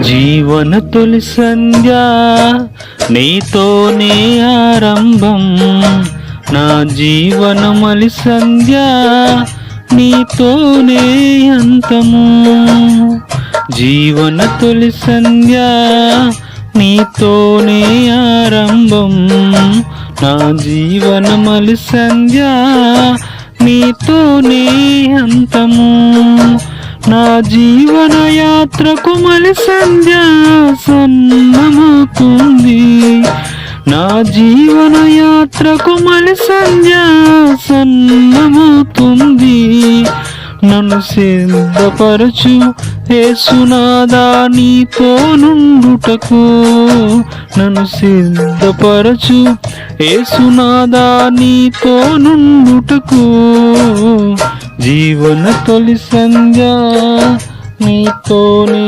జీవన తొలి సంధ్య నీతోనే ఆరంభం. నా జీవన మలి సంధ్య నీతోనే అంతము. జీవన తొలి సంధ్య నీతోనే ఆరంభం. నా జీవన మలి సంధ్య నీతోనే నా జీవన యాత్రకు మలి సంధ్య సన్నమవుతుంది. నా జీవన యాత్రకు మలి సంధ్య సన్నమవుతుంది. నన్ను సిద్ధపరచు ఏసునాదా నీతో నుండుటకు నన్ను సిద్ధపరచు ఏసునాదా నీతో నుండుటకు జీవన తొలి సంధ్య నీతోనే